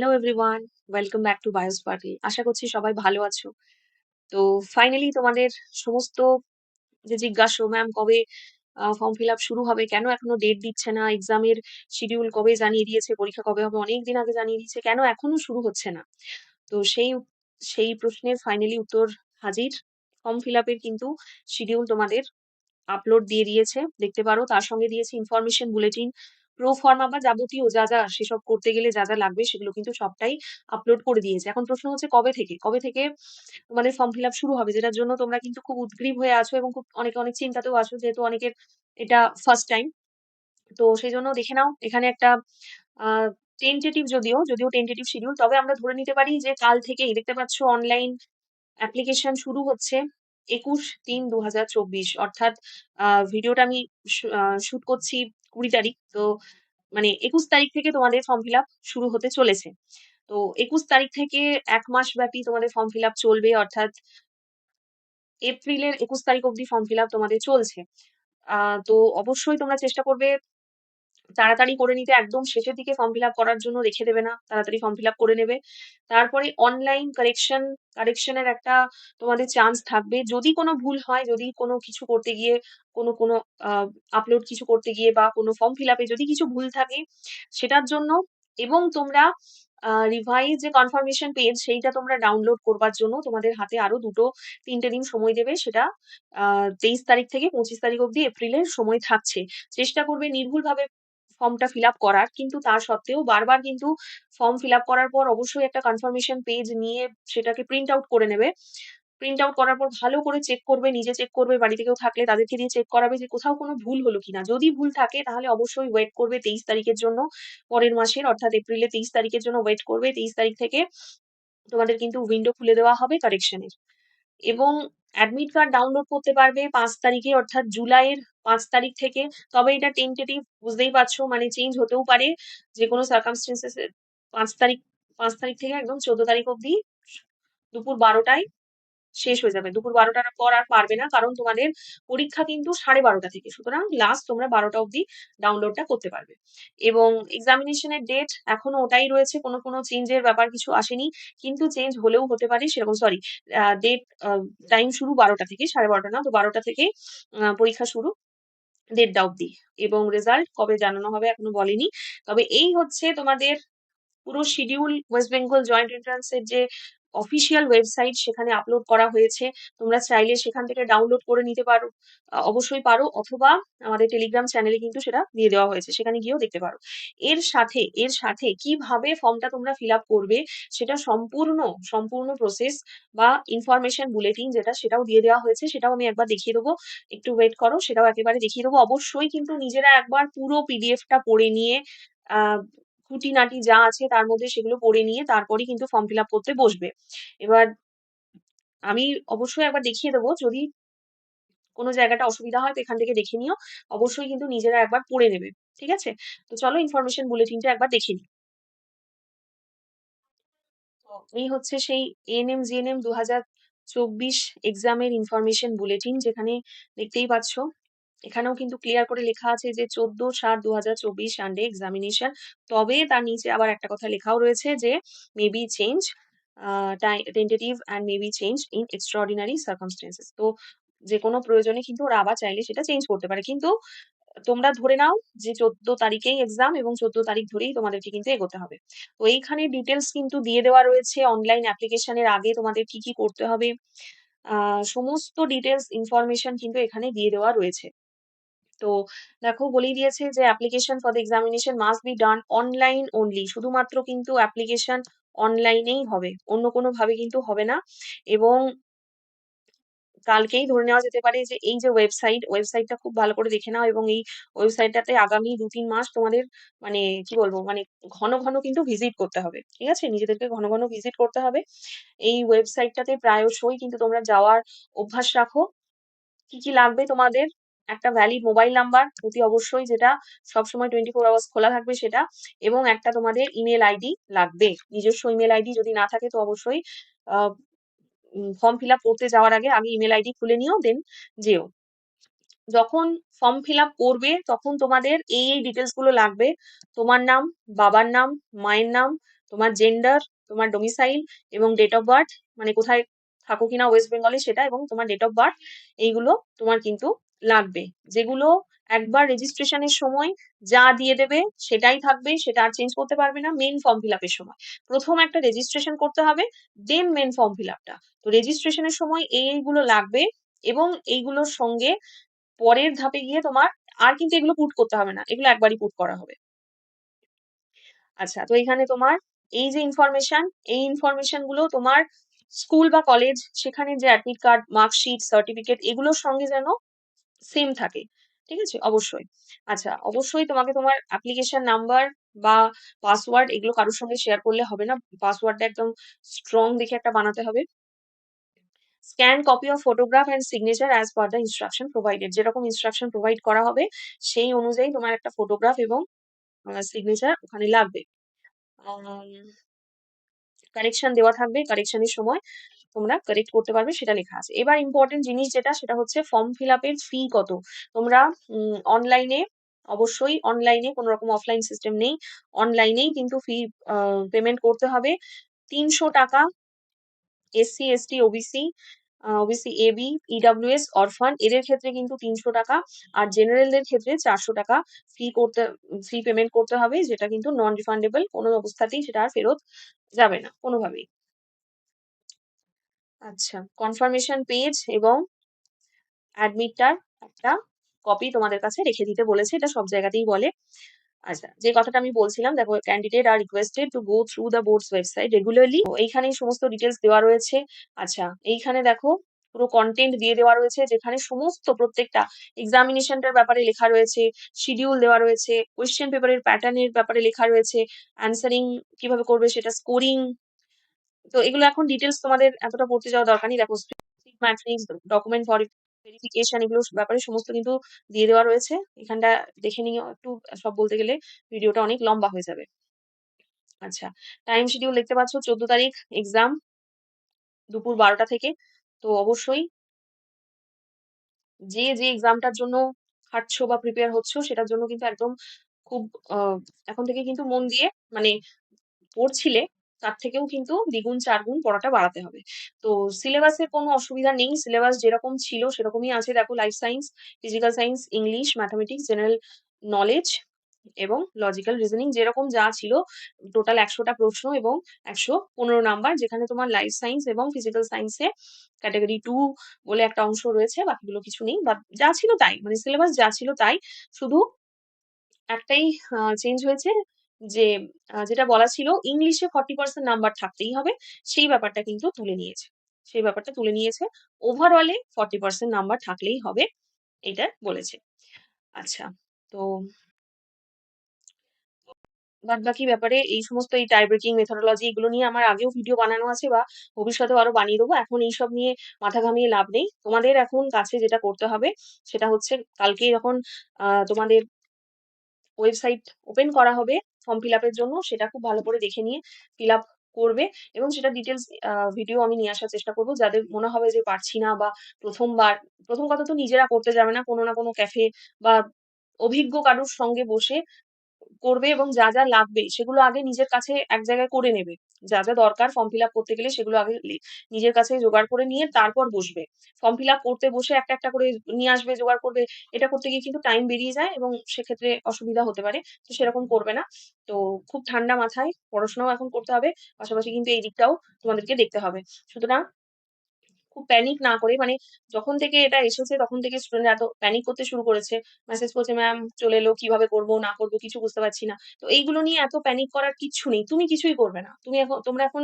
Hello everyone welcome back to Biosparkle আশা করছি সবাই ভালো আছো। তো ফাইনালি তোমাদের সমস্ত যে জিজ্ঞাসা ম্যাম কবে ফর্ম ফিল আপ শুরু হবে, কেন এখনও ডেট দিচ্ছে না এক্সামের শিডিউল কবে জানিয়ে দিয়েছে, পরীক্ষা কবে হবে, অনেক দিন আগে জানিয়ে দিয়েছে, কেন এখনও শুরু হচ্ছে না? তো সেই সেই প্রশ্নের ফাইনালি উত্তর হাজির। ফর্ম ফিল আপের কিন্তু শিডিউল তোমাদের আপলোড দিয়ে দিয়েছে। দেখতে পারো, তার সঙ্গে দিয়েছে ইনফরমেশন বুলেটিন প্রো ফর্মা বা যাবতীয় যা যা সেসব করতে গেলে যা যা লাগবে সেগুলো কিন্তু সবটাই আপলোড করে দিয়েছে। এখন প্রশ্ন হচ্ছে কবে থেকে? কবে থেকে তোমাদের ফর্ম ফিল আপ শুরু হবে? যেটার জন্য তোমরা কিন্তু খুব উদ্গ্রীব হয়ে আছো এবং খুব অনেকে অনেক চিন্তাতেও আছো যেহেতু অনেকের এটা ফার্স্ট টাইম তো সেই জন্য দেখে নাও, এখানে একটা টেন্টেটিভ যদিও যদিও টেন্টেটিভ শিডিউল তবে আমরা ধরে নিতে পারি যে কাল থেকেই দেখতে পাচ্ছ অনলাইন অ্যাপ্লিকেশন শুরু হচ্ছে। একুশ তিন দু হাজার চব্বিশ। অর্থাৎ ভিডিওটা আমি শুট করছি কুড়ি তারিখ। তো মানে একুশ তারিখ থেকে তোমাদের ফর্ম ফিল আপ শুরু হতে চলেছে। তো একুশ তারিখ থেকে এক মাস ব্যাপী তোমাদের ফর্ম ফিল আপ চলবে। অর্থাৎ এপ্রিলের একুশ তারিখ অব্দি ফর্ম ফিল আপ তোমাদের চলছে। তো অবশ্যই তোমরা চেষ্টা করবে তাড়াতাড়ি করে নিতে, একদম শেষের দিকে ফর্ম ফিল আপ করার জন্য রেখে দেবে না, তাড়াতাড়ি ফর্ম ফিল আপ করে নেবে। তারপরে অনলাইন কারেকশন কারেকশনের একটা তোমাদের চান্স থাকবে। যদি কোনো ভুল হয়, যদি কোনো কিছু করতে গিয়ে, কোনো কোনো আপলোড কিছু করতে গিয়ে বা কোনো ফর্ম ফিল আপে যদি কিছু ভুল থাকে, সেটার জন্য এবং তোমরা রিভাইজ যে কনফার্মেশন পেজ সেইটা তোমরা ডাউনলোড করবার জন্য তোমাদের হাতে আরও দুটো, তিনটে দিন সময় দেবে। সেটা তেইশ তারিখ থেকে পঁচিশ তারিখ অব্দি এপ্রিলের সময় থাকছে। চেষ্টা করবে নির্ভুলভাবে ফর্মটা ফিল আপ করার। কিন্তু তার সত্ত্বেও বারবার কিন্তু ফর্ম ফিল আপ করার পর অবশ্যই একটা কনফার্মেশন পেজ নিয়ে সেটাকে প্রিন্ট আউট করে নেবে। প্রিন্ট আউট করার পর ভালো করে চেক করবে, নিজে চেক করবে, বাড়িতে কেউ থাকলে তাদেরকে দিয়ে চেক করাবে যে কোথাও কোনো ভুল হলো কিনা। যদি ভুল থাকে তাহলে অবশ্যই ওয়েট করবে তেইশ তারিখের জন্য, পরের মাসের অর্থাৎ এপ্রিলে তেইশ তারিখের জন্য ওয়েট করবে। তেইশ তারিখ থেকে তোমাদের কিন্তু উইন্ডো খুলে দেওয়া হবে কারেকশনের এবং অ্যাডমিট কার্ড ডাউনলোড করতে পারবে পাঁচ তারিখে, অর্থাৎ জুলাইয়ের পাঁচ তারিখ থেকে। তবে এটা টেন্টেটিভ বুঝতেই পারছ মানে চেঞ্জ হতেও পারে। যে কোনো সার্কামস্টেন্সেস পাঁচ তারিখ পাঁচ তারিখ থেকে একদম চোদ্দ তারিখ অব্দি দুপুর বারোটায় শেষ হয়ে যাবে। দুপুর বারোটার পর আর পারবে না, কারণ তোমাদের পরীক্ষা কিন্তু সাড়ে বারোটা থেকে, সুতরাং লাস্ট তোমরা বারোটা অব্দি ডাউনলোডটা করতে পারবে। এবং এক্সামিনেশনের ডেট এখনও ওটাই রয়েছে, কোনো কোনো চেঞ্জের ব্যাপার কিছু আসেনি, কিন্তু চেঞ্জ হলেও হতে পারে সেরকম সরি ডেট টাইম শুরু বারোটা থেকে, সাড়ে বারোটা না, তো বারোটা থেকে পরীক্ষা শুরু দেড়টা অব্দি এবং রেজাল্ট কবে জানানো হবে এখনও বলেনি। তবে এই হচ্ছে তোমাদের পুরো শিডিউল ওয়েস্ট বেঙ্গল জয়েন্ট এন্ট্রান্সের যে অফিসিয়াল ওয়েবসাইট সেখানে আপলোড করা হয়েছে। তোমরা চাইলে সেখান থেকে ডাউনলোড করে নিতে পারো। অবশ্যই পারো অথবা আমাদের টেলিগ্রাম চ্যানেলে কিন্তু সেটা দিয়ে দেওয়া হয়েছে। সেখানে গিয়েও দেখতে পারো। এর সাথে এর সাথে কীভাবে ফর্মটা তোমরা ফিল আপ করবে সেটা সম্পূর্ণ সম্পূর্ণ প্রসেস বা ইনফরমেশন বুলেটিন যেটা সেটাও দিয়ে দেওয়া হয়েছে, সেটাও আমি একবার দেখিয়ে দেবো। একটু ওয়েট করো, সেটাও একেবারে দেখিয়ে দেবো। অবশ্যই কিন্তু নিজেরা একবার পুরো পিডিএফটা পড়ে নিয়ে খুঁটিনাটি যা আছে তার মধ্যে সেগুলো পড়ে নিয়ে তারপরেই কিন্তু ফর্ম ফিল আপ করতে বসবে। এবার আমি অবশ্যই একবার দেখিয়ে দেবো, যদি কোনো জায়গাটা অসুবিধা হয় তো এখান থেকে দেখে নিও, অবশ্যই কিন্তু নিজেরা একবার পড়ে নেবে, ঠিক আছে? তো চলো ইনফরমেশন বুলেটিনটা একবার দেখে নিই। এই হচ্ছে সেই এএনএম জিএনএম দু হাজার চব্বিশ এক্সামের ইনফরমেশন বুলেটিন যেখানে দেখতেই পাচ্ছ। এখানেও কিন্তু ক্লিয়ার করে লেখা আছে যে চোদ্দ সাত দু চব্বিশ সানডে এক্সামিনেশন তবে তার নিচে আবার একটা কথা লেখাও রয়েছে যে maybe change tentative and maybe change in extraordinary circumstances তো যে কোনো প্রয়োজনে কিন্তু ওরা আবার চাইলে সেটা চেঞ্জ করতে পারে। কিন্তু তোমরা ধরে নাও যে চোদ্দ তারিখেই এক্সাম এবং চোদ্দ তারিখ ধরেই তোমাদেরকে কিন্তু এগোতে হবে। তো এইখানে ডিটেলস কিন্তু দিয়ে দেওয়া রয়েছে অনলাইন অ্যাপ্লিকেশনের আগে তোমাদের কি কি করতে হবে। সমস্ত ডিটেলস ইনফরমেশন কিন্তু এখানে দিয়ে দেওয়া রয়েছে। তো দেখো বলেই দিয়েছে যে application for the examination must be done online only শুধুমাত্র কিন্তু অ্যাপ্লিকেশন অনলাইনেই হবে, অন্য কোনো ভাবে কিন্তু হবে না। এবং কালকেই ধরে নেওয়া যেতে পারে যে এই যে ওয়েবসাইট ওয়েবসাইটটা খুব ভালো করে দেখে নাও এবং এই ওয়েবসাইটটাতে আগামী দু তিন মাস তোমাদের মানে কি বলব মানে ঘন ঘন কিন্তু ভিজিট করতে হবে, ঠিক আছে? নিজেদেরকে ঘন ঘন ভিজিট করতে হবে। এই ওয়েবসাইটটাতে প্রায়শই কিন্তু তোমরা যাওয়ার অভ্যাস রাখো। কি কি লাগবে তোমাদের? একটা ভ্যালিড মোবাইল নাম্বার অতি অবশ্যই যেটা সবসময় টোয়েন্টি ফোর আওয়ার্স খোলা থাকবে সেটা এবং একটা তোমাদের ইমেল আইডি লাগবে। নিজস্ব ইমেল আইডি যদি না থাকে তো অবশ্যই ফর্ম ফিল আপ করতে যাওয়ার আগে আগে ইমেল আইডি খুলে নিও দেন যেও। যখন ফর্ম ফিল আপ করবে তখন তোমাদের এই এই ডিটেলসগুলো লাগবে। তোমার নাম, বাবার নাম, মায়ের নাম, তোমার জেন্ডার তোমার ডোমিসাইল এবং ডেট অফ বার্থ মানে কোথায় থাকো কিনা ওয়েস্ট বেঙ্গলে সেটা এবং তোমার ডেট অফ বার্থ এইগুলো তোমার কিন্তু লাগবে। যেগুলো একবার রেজিস্ট্রেশনের সময় যা দিয়ে দেবে সেটাই থাকবে, সেটা আর চেঞ্জ করতে পারবে না মেন ফর্ম ফিল আপের সময়। প্রথম একটা রেজিস্ট্রেশন করতে হবে দেন মেন ফর্ম ফিল আপটা তো রেজিস্ট্রেশনের সময় এইগুলো লাগবে এবং এইগুলোর সঙ্গে পরের ধাপে গিয়ে তোমার আর কিন্তু এগুলো পুট করতে হবে না, এগুলো একবারই পুট করা হবে। আচ্ছা তো এখানে তোমার এই যে ইনফরমেশন এই ইনফরমেশনগুলো তোমার স্কুল বা কলেজ সেখানে যে অ্যাডমিট কার্ড মার্কশিট সার্টিফিকেট এগুলোর সঙ্গে যেন সেম থাকে, ঠিক আছে? অবশ্যই। আচ্ছা অবশ্যই তোমাকে তোমার অ্যাপ্লিকেশন নাম্বার বা পাসওয়ার্ড এগুলো কারোর সঙ্গে শেয়ার করলে হবে না। পাসওয়ার্ডটা একদম স্ট্রং দেখে একটা বানাতে হবে। Scan copy of photograph and signature as per the instruction provided যেরকম ইনস্ট্রাকশন প্রোভাইড করা হবে, সেই অনুযায়ী তোমার একটা ফটোগ্রাফ এবং সিগনেচার ওখানে লাগবে। কারেকশন দেওয়া থাকবে কারেকশনের সময় তোমরা কারেক্ট করতে পারবে, সেটা লেখা আছে। এবার ইম্পর্টেন্ট জিনিস যেটা, সেটা হচ্ছে ফর্ম ফিল আপের ফি কত? তোমরা অনলাইনে অবশ্যই অনলাইনে কোনো রকম অফলাইন সিস্টেম নেই। অনলাইনেই কিন্তু ফি পেমেন্ট করতে হবে। তিনশো টাকা SC ST OBC OBC AB EWS orphan এদের ক্ষেত্রে কিন্তু তিনশো টাকা আর জেনারেলদের ক্ষেত্রে চারশো টাকা ফি করতে ফি পেমেন্ট করতে হবে, যেটা কিন্তু নন রিফান্ডেবল কোনো অবস্থাতেই সেটা আর ফেরত যাবে না, কোনোভাবেই। আচ্ছা কনফার্মেশন পেজ এবং অ্যাডমিটটার একটা কপি তোমাদের কাছে রেখে দিতে বলেছে, এটা সব জায়গাতেই বলে। আচ্ছা যে কথাটা আমি বলছিলাম, দেখো candidate are requested to go through the board's website regularly এইখানে সমস্ত ডিটেলস দেওয়া রয়েছে। আচ্ছা এইখানে দেখো পুরো কন্টেন্ট দিয়ে দেওয়া রয়েছে, যেখানে সমস্ত প্রত্যেকটা এক্সামিনেশনটার ব্যাপারে লেখা রয়েছে শিডিউল দেওয়া রয়েছে কোয়েশ্চেন পেপারের প্যাটার্নের ব্যাপারে লেখা রয়েছে অ্যান্সারিং কীভাবে করবে সেটা স্কোরিং তো এগুলো এখন ডিটেলস তোমাদের এতটা পড়তে যাওয়া দরকার নেই। দেখো ম্যাট্রিক্স ডকুমেন্ট ভেরিফিকেশন এগুলো ব্যাপারে সমস্ত কিন্তু দিয়ে দেওয়া রয়েছে। এখানটা দেখে নিয়ে একটু, সব বলতে গেলে ভিডিওটা অনেক লম্বা হয়ে যাবে। আচ্ছা টাইম শিডিউল দেখতে পাচ্ছ, চোদ্দ তারিখ এক্সাম দুপুর বারোটা থেকে। তো অবশ্যই। যে যে এক্সামটার জন্য খাটছো বা প্রিপেয়ার হচ্ছ সেটার জন্য কিন্তু একদম খুব এখন থেকে কিন্তু মন দিয়ে মানে পড়ছিলে তার থেকেও কিন্তু দ্বিগুণ, চারগুণ পড়াটা বাড়াতে হবে। তো সিলেবাসের কোনো অসুবিধা নেই। সিলেবাস যেরকম ছিল সেরকমই আছে। দেখো life science physical science English mathematics general knowledge এবং লজিক্যাল রিজনিং যেরকম যা ছিল টোটাল একশোটা প্রশ্ন এবং একশো পনেরো নাম্বার যেখানে তোমার লাইফ সায়েন্স এবং ফিজিক্যাল সায়েন্সে ক্যাটাগরি টু বলে একটা অংশ রয়েছে, বাকিগুলো কিছু নেই। বা যা ছিল তাই মানে সিলেবাস যা ছিল তাই, শুধু একটাই চেঞ্জ হয়েছে যে যেটা বলা ছিল ইংলিশে ফর্টি পার্সেন্ট নাম্বার থাকতেই হবে, সেই ব্যাপারটা কিন্তু তুলে নিয়েছে। সেই ব্যাপারটা তুলে নিয়েছে ওভারঅলে ফর্টি পার্সেন্ট নাম্বার থাকলেই হবে, এটা বলেছে। আচ্ছা তো বাদ বাকি ব্যাপারে এই সমস্ত এই টাই ব্রেকিং মেথোডোলজি এগুলো নিয়ে আমার আগেও ভিডিও বানানো আছে বা ভবিষ্যতেও আরও বানিয়ে দেবো। এখন এইসব নিয়ে মাথা ঘামিয়ে লাভ নেই। তোমাদের এখন কাছে যেটা করতে হবে সেটা হচ্ছে কালকে যখন তোমাদের ওয়েবসাইট ওপেন করা হবে ফর্ম ফিল আপের জন্য, সেটা খুব ভালো করে দেখে নিয়ে ফিল আপ করবে এবং সেটা ডিটেলস ভিডিও আমি নিয়ে আসার চেষ্টা করব। যাদের মনে হবে যে পারছি না বা প্রথমবার, প্রথম কথা তো নিজেরা করতে যাবে না। কোনো না কোনো ক্যাফে বা অভিজ্ঞ কারোর সঙ্গে বসে করবে এবং যা যা লাগবে সেগুলো আগে নিজের কাছে এক জায়গায় করে নেবে। যা যা দরকার ফর্ম ফিল আপ করতে গেলে সেগুলো আগে নিজের কাছে জোগাড় করে নিয়ে তারপর বসবে। ফর্ম ফিল আপ করতে বসে একটা একটা করে নিয়ে আসবে, জোগাড় করবে, এটা করতে গিয়ে কিন্তু টাইম বেরিয়ে যায় এবং সেক্ষেত্রে অসুবিধা হতে পারে। তো সেরকম করবে না। তো খুব ঠান্ডা মাথায় পড়াশোনাও এখন করতে হবে, পাশাপাশি কিন্তু এই দিকটাও তোমাদেরকে দেখতে হবে। সুতরাং খুব প্যানিক না করে মানে যখন থেকে এটা এসেছে তখন থেকে স্টুডেন্ট এত প্যানিক করতে শুরু করেছে। মেসেজ করছে ম্যাম চলে এলো, কীভাবে করব, না করব, কিছু বুঝতে পারছি না। তো এইগুলো নিয়ে এত প্যানিক করার কিচ্ছু নেই। তুমি কিছুই করবে না। তুমি এখন, তোমরা এখন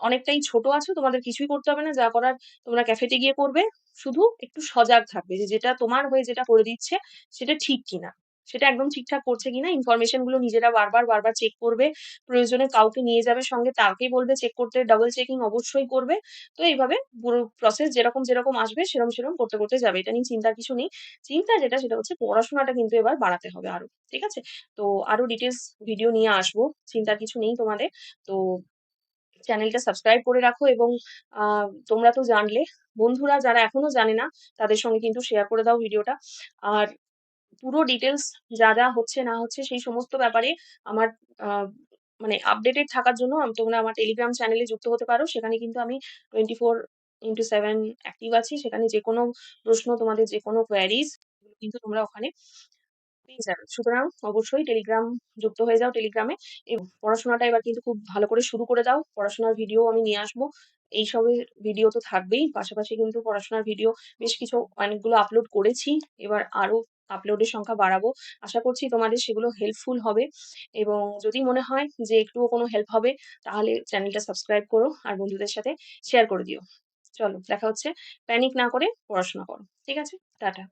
অনেকটাই ছোট আছো, তোমাদের কিছুই করতে হবে না। যা করার তোমরা ক্যাফেতে গিয়ে করবে। শুধু একটু সজাগ থাকবে যে যেটা তোমার হয়ে যেটা করে দিচ্ছে, সেটা ঠিক কিনা। সেটা একদম ঠিকঠাক করছে কিনা ইনফরমেশনগুলো নিজেরা বারবার বারবার চেক করবে, প্রয়োজনে কাউকে নিয়ে যাবে সঙ্গে, তাকেই বলবে চেক করতে ডাবল চেকিং অবশ্যই করবে। তো এইভাবে পুরো প্রসেস যেরকম যেরকম আসবে সেরকম সেরকম করতে করতে যাবে। এটা নিয়ে চিন্তার কিছু নেই। চিন্তা যেটা, সেটা হচ্ছে পড়াশোনাটা কিন্তু এবার বাড়াতে হবে আরও, ঠিক আছে? তো আরও ডিটেলস ভিডিও নিয়ে আসব, চিন্তার কিছু নেই তোমাদের। তো চ্যানেলটা সাবস্ক্রাইব করে রাখো এবং তোমরা তো জানলে, বন্ধুরা যারা এখনও জানে না, তাদের সঙ্গে কিন্তু শেয়ার করে দাও ভিডিওটা আর পুরো ডিটেলস যা যা হচ্ছে না হচ্ছে সেই সমস্ত ব্যাপারে আমার মানে আপডেটেড থাকার জন্য তোমরা আমার টেলিগ্রাম চ্যানেলে যুক্ত হতে পারো। সেখানে কিন্তু আমি 24/7 অ্যাক্টিভ আছি। সেখানে যেকোনো প্রশ্ন, তোমাদের যে কোনো কোয়েরিজ কিন্তু তোমরা ওখানে পেয়ে যাবে। সুতরাং অবশ্যই টেলিগ্রাম যুক্ত হয়ে যাও টেলিগ্রামে এবং পড়াশোনাটা এবার কিন্তু খুব ভালো করে শুরু করে দাও। পড়াশোনার ভিডিও আমি নিয়ে আসব। এইসবের ভিডিও তো থাকবেই। পাশাপাশি কিন্তু পড়াশোনার ভিডিও বেশ কিছু, অনেকগুলো আপলোড করেছি। এবার আরও আপলোডের সংখ্যা বাড়াবো। আশা করছি তোমাদের সেগুলো হেল্পফুল হবে এবং যদি মনে হয় যে একটুও কোনো হেল্প হবে, তাহলে চ্যানেলটা সাবস্ক্রাইব করো আর বন্ধুদের সাথে শেয়ার করে দিও। চলো, দেখা হচ্ছে। প্যানিক না করে পড়াশোনা করো। ঠিক আছে? টাটা।